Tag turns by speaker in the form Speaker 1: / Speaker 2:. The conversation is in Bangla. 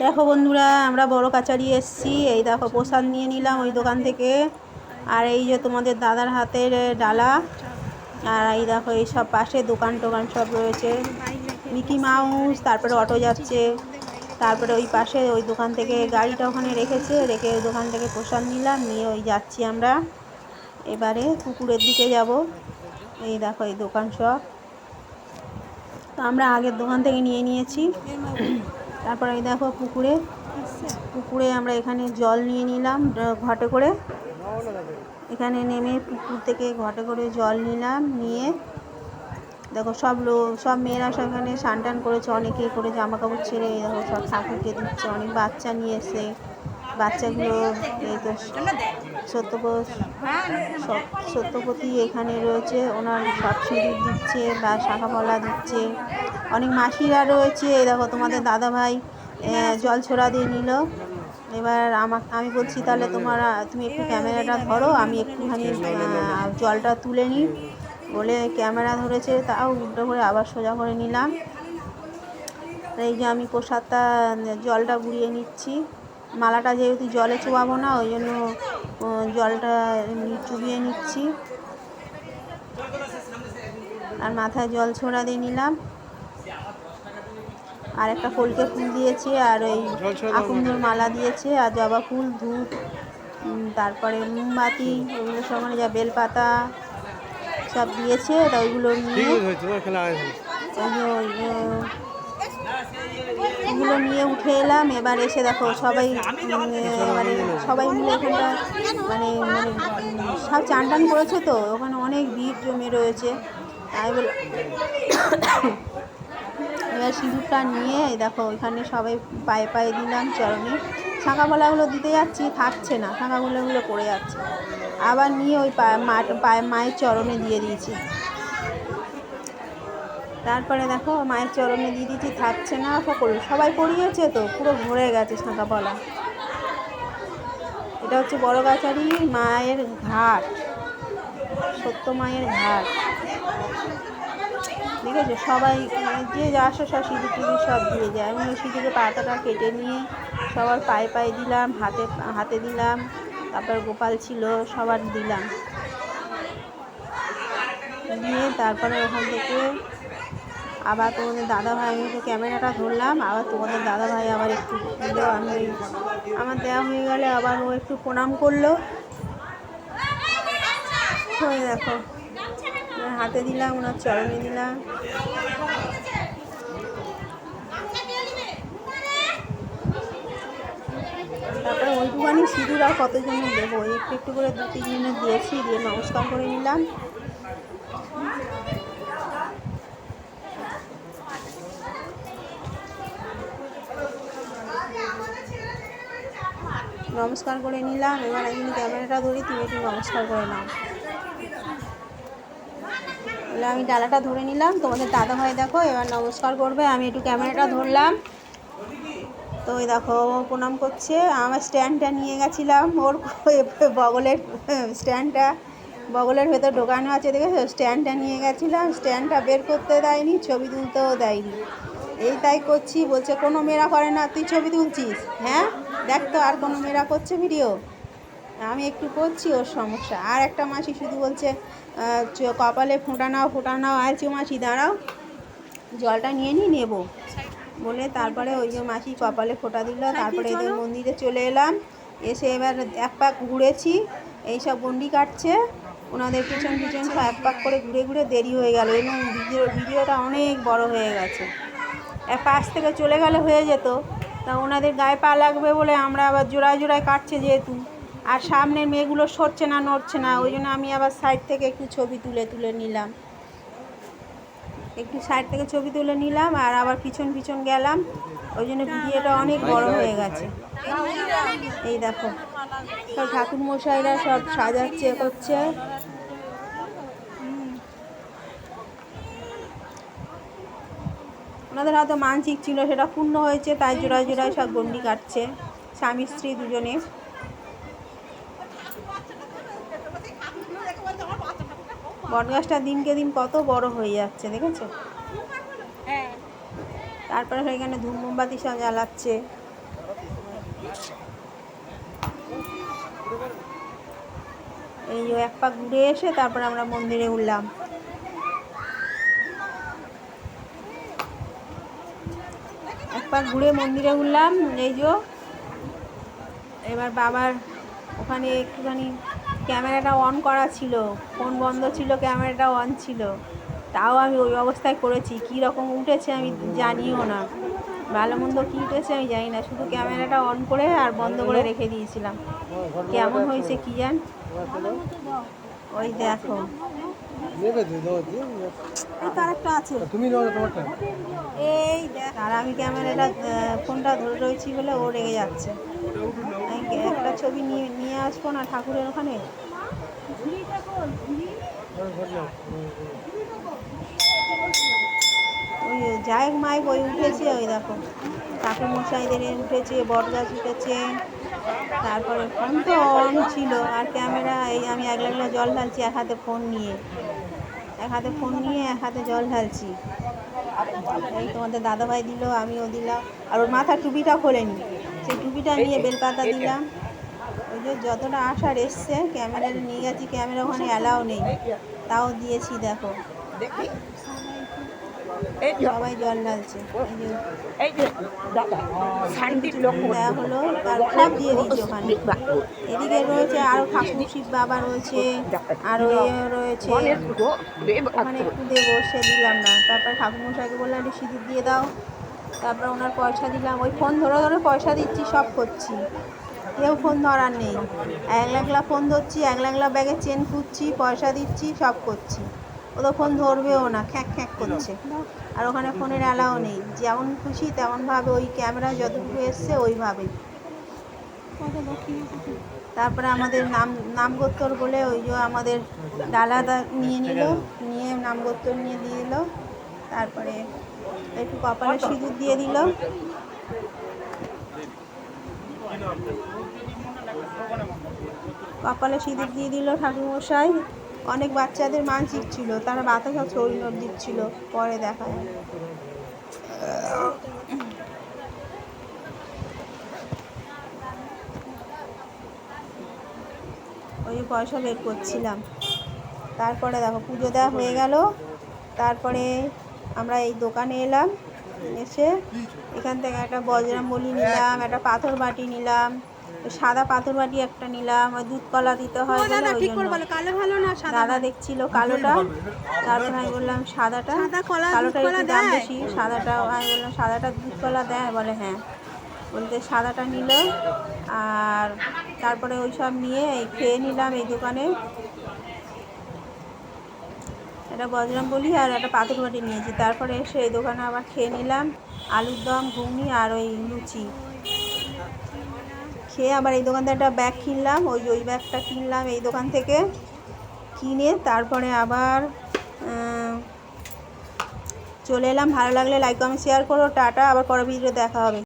Speaker 1: দেখো বন্ধুরা, আমরা বড় কাচারি এসছি। এই দেখো, প্রসাদ নিয়ে নিলাম ওই দোকান থেকে। আর এই যে তোমাদের দাদার হাতের ডালা। আর এই দেখো, এই সব পাশে দোকান টোকান সব রয়েছে। মিকি মাউস, তারপরে অটো যাচ্ছে। তারপরে ওই পাশে ওই দোকান থেকে গাড়িটা ওখানে রেখেছে। রেখে ওই দোকান থেকে প্রসাদ নিলাম, নিয়ে ওই যাচ্ছি আমরা। এবারে কুকুরের দিকে যাব। এই দেখো, এই দোকান সব। তো আমরা আগের দোকান থেকে নিয়ে নিয়েছি। তারপরে এই দেখো পুকুরে। পুকুরে আমরা এখানে জল নিয়ে নিলাম ঘটে করে। এখানে নেমে পুকুর থেকে ঘটে করে জল নিলাম, নিয়ে দেখো সব লোক সব মেয়েরা সব এখানে স্নান টান করেছে অনেকেই করে জামা কাপড় ছেড়ে দেখো সব ঠাকুরকে দিচ্ছে, অনেক বাচ্চা নিয়ে এসে বাচ্চাগুলো এই তো সত্যপতি এখানে রয়েছে, ওনার সব সিঁদুর দিচ্ছে বা শাখা পলা দিচ্ছে। অনেক মাসিরা রয়েছে এই দেখো তোমাদের দাদা ভাই জল ছোড়া দিয়ে নিল। এবার আমাকে আমি বলছি তাহলে তোমার তুমি একটু ক্যামেরাটা ধরো আমি একটুখানি জলটা তুলে নিই। বলে ক্যামেরা ধরেছে তাও উল্টো করে আবার সোজা করে নিলাম। এই যে আমি প্রসাদটা জলটা বুড়িয়ে নিচ্ছি। মালাটা যেহেতু জলে চুবাবো না ওই জন্য জলটা চুবিয়ে নিচ্ছি। আর মাথায় জল ছোড়া দিয়ে নিলাম। আর একটা ফলকে ফুল দিয়েছে আর ওই আকুন্দর মালা দিয়েছে আর জবা ফুল ধূপ তারপরে মোমবাতি ওগুলো সব মানে যা বেলপাতা সব দিয়েছে তা ওইগুলো নিয়ে ওগুলো নিয়ে উঠে এলাম এবার এসে দেখো সবাই মানে সবাই মিলে এখানটা মানে মানে সব চান টান করেছে তো ওখানে অনেক ভিড় জমে রয়েছে। তাই বলে এবার সিঁদুরটা নিয়ে, এই দেখো ওইখানে সবাই পায়ে পায়ে দিলাম, চরণে। শাঁখাপলাগুলো দিতে যাচ্ছি, থাকছে না, শাঁখাগুলোগুলো পড়ে যাচ্ছে। আবার নিয়ে ওই পায়ে মায়ের চরণে দিয়ে দিয়েছি। তারপরে দেখো মায়ের চরণে দিয়ে দিয়েছি, থাকছে না, সকল সবাই পড়িয়েছে তো, পুরো ভরে গেছে শাঁখাপলা এটা হচ্ছে বড় গাছারি মায়ের ঘাট, সত্য মায়ের ঘাট। ঠিক আছে? সবাই মানে যে যা আসে সব সিঁদুর টিঁদুর সব দিয়ে যায়। আমি ওই সিঁদুরের পাতাটা কেটে নিয়ে সবার পায়ে পায়ে দিলাম, হাতে হাতে দিলাম, তারপর গোপাল ছিল, সবার দিলাম। দিয়ে তারপরে ওখান থেকে আবার তোমাদের দাদা ভাই আমি ক্যামেরাটা ধরলাম, আবার তোমাদের দাদা ভাই আবার একটু দিল। আমি আমার দেওয়া হয়ে গেলে আবার ও একটু প্রণাম করল। দেখো। হাতে দিলাম, ওনার চরণে দিলাম। তারপরে ওইটুখানি সিঁদুর আর কতজন দেবো? একটু একটু করে দু তিন জনে দিয়েছি, দিয়ে নমস্কার করে নিলাম। নমস্কার করে নিলাম, এবার আমি ক্যামেরাটা ধরি তুমি একটু নমস্কার করে নাও। তাহলে আমি ডালাটা ধরে নিলাম। তোমাদের দাদা ভাই দেখো, এবার নমস্কার করবে। আমি একটু ক্যামেরাটা ধরলাম। তো ওই দেখো প্রণাম করছে। আমার স্ট্যান্ডটা নিয়ে গেছিলাম। ওর বগলের স্ট্যান্ডটা, বগলের ভেতর ঢোকানো আছে, দেখেছ? স্ট্যান্ডটা নিয়ে গেছিলাম। স্ট্যান্ডটা বের করতে দেয়নি, ছবি তুলতেও দেয়নি। এই তাই করছি। বলছে, কোনো মেয়েরা করে না, তুই ছবি তুলছিস? হ্যাঁ? দেখ তো, আর কোনো মেয়েরা করছে ভিডিও? আমি একটু করছি, ওর সমস্যা। আর একটা মাসি শুধু বলছে কপালে ফোঁটা নাও ফোঁটা নাও আলছি মাসি দাঁড়াও। জলটা নিয়ে নিই নেব। বলে তারপরে ওই যে মাসি কপালে ফোঁটা দিল তারপরে এদের মন্দিরে চলে এলাম। এসে এবার এক পাক ঘুরেছি এইসব গন্ডি কাটছে। ওনাদের পিছন পিছন সব এক পাক করে ঘুরে ঘুরে দেরি হয়ে গেল এবং ভিডিও ভিডিওটা অনেক বড় হয়ে গেছে। এক পাশ থেকে চলে গেলে হয়ে যেত। তা ওনাদের গায়ে পা লাগবে বলে আমরা আবার জোড়ায় জোড়ায় কাটছে যেহেতু। আর সামনের মেয়েগুলো সরছে না, নড়ছে না, ওই জন্য আমি আবার সাইড থেকে একটু ছবি তুলে তুলে নিলাম। একটু সাইড থেকে ছবি তুলে নিলাম আর আবার পিছন পিছন গেলাম, ওই জন্য ভিডিওটা অনেক বড় হয়ে গেছে। এই দেখো, সব ঠাকুর মশাইরা সব সাজাচ্ছে, করছে। ওনাদের হয়তো মানসিক ছিল, সেটা পূর্ণ হয়েছে, তাই জোড়ায় জোড়ায় সব গন্ডি কাটছে, স্বামী স্ত্রী দুজনে। বটগাছটা দিনকে দিন কত বড় হয়ে যাচ্ছে দেখেছ? তারপরে সেখানে ধূপ মোমবাতি সব জ্বালাচ্ছে। এই যে এক পাক ঘুরে এসে তারপরে আমরা মন্দিরে উঠলাম। এক পাক ঘুরে মন্দিরে উঠলাম এই যে এবার বাবার ওখানে একটুখানি ক্যামেরাটা অন করা ছিল ফোন বন্ধ ছিল ক্যামেরাটা অন ছিল। তাও আমি ওই অবস্থায় করেছি। কী রকম উঠেছে আমি জানিও না। ভালো মন্দ কী উঠেছে আমি জানি না। শুধু ক্যামেরাটা অন করে আর বন্ধ করে রেখে দিয়েছিলাম। কেমন হয়েছে কী জান? ওই দেখো। এই দেখ। আর আমি ক্যামেরাটা ফোনটা ধরে রয়েছি বলে ও রেগে যাচ্ছে। একটা ছবি নিয়ে নিয়ে আসব না ঠাকুরের ওখানে? ওই জায়ক মাইক বই উঠেছে, ওই দেখো। ঠাকুর মশাইদের উঠেছে, বটগাছ উঠেছে। তারপরে ফোন তো অন ছিল, আর ক্যামেরা, এই আমি এক লাগলা জল ঢালছি, এক হাতে ফোন নিয়ে। এক হাতে ফোন নিয়ে, এক হাতে জল ঢালছি। এই তোমাদের দাদাভাই দিল, আমিও দিলাম। আর ওর মাথার টুপিটা খোলেনি। সেই টুপিটা নিয়ে বেলপাতা দিলাম। ওই যে যতটা আসার এসছে ক্যামেরা নিয়ে গেছি ক্যামেরা ওখানে অ্যালাও নেই। তাও দিয়েছি দেখো। সবাই জল ঢালছে। দেওয়া হলো সব দিয়ে দিয়েছে ওখানে। এদিকে রয়েছে আরও ঠাকুর শিব বাবা রয়েছে আরও এ রয়েছে ওখানে একটু দেবো সে দিলাম না। তারপর ঠাকুরমশাইকে বললাম একটু সিঁদুর দিয়ে দাও। তারপর ওনার পয়সা দিলাম। ওই ফোন ধরে ধরে পয়সা দিচ্ছি, সব করছি। কেউ ফোন ধরার নেই। এক লাখলা ফোন ধরছি এক লাখলা ব্যাগে চেন খুঁজছি, পয়সা দিচ্ছি, সব করছি। ও তো ফোন ধরবেও না, খ্যাঁক খ্যাঁক করছে। আর ওখানে ফোনের অ্যালাও নেই। যেমন খুশি তেমনভাবে ওই ক্যামেরা যতটুকু এসছে ওইভাবে তারপরে আমাদের নাম, নামগোত্তর বলে ওই যে আমাদের ডালাদা নিয়ে নিল। নিয়ে নামগোত্তর নিয়ে দিয়ে দিল। তারপরে একটু কপালে সিঁদুর দিয়ে দিল কপালে সিঁদুর দিয়ে দিল ঠাকুরমশাই। অনেক বাচ্চাদের মানসিক ছিল তারা বাতাসা ছড়িয়ে দিচ্ছিল পরে দেখা যায় ওই পয়সা বের করছিলাম। তারপরে দেখো পুজো দেওয়া হয়ে গেল। তারপরে আমরা এই দোকানে এলাম এসে এখান থেকে একটা বজরাম বলি নিলাম একটা পাথর বাটি নিলাম সাদা পাথর বাটি একটা নিলাম ওই দুধ কলা দিতে হয় দাদা দেখছিল কালোটা তারপর আমি বললাম সাদাটা।
Speaker 2: সাদা কলা,
Speaker 1: কালোটা একটু দাম? বেশি সাদাটা আমি বললাম সাদাটা দুধ কলা দেয়? বলে হ্যাঁ। বলতে সাদাটা নিল আর তারপরে ওই সব নিয়ে এই খেয়ে নিলাম এই দোকানে। একটা বলি আর একটা পাথর বাটি নিয়েছি। তারপরে এসে এই দোকানে আবার খেয়ে নিলাম। আলুর দম, ঘুগনি আর ওই লুচি। খেয়ে আবার এই দোকান থেকে একটা ব্যাগ কিনলাম। ওই ওই ব্যাগটা কিনলাম এই দোকান থেকে। কিনে তারপরে আবার চলে এলাম। ভালো লাগলে লাইক কমেন্ট শেয়ার করো। টাটা। আবার পরের ভিডিও দেখা হবে।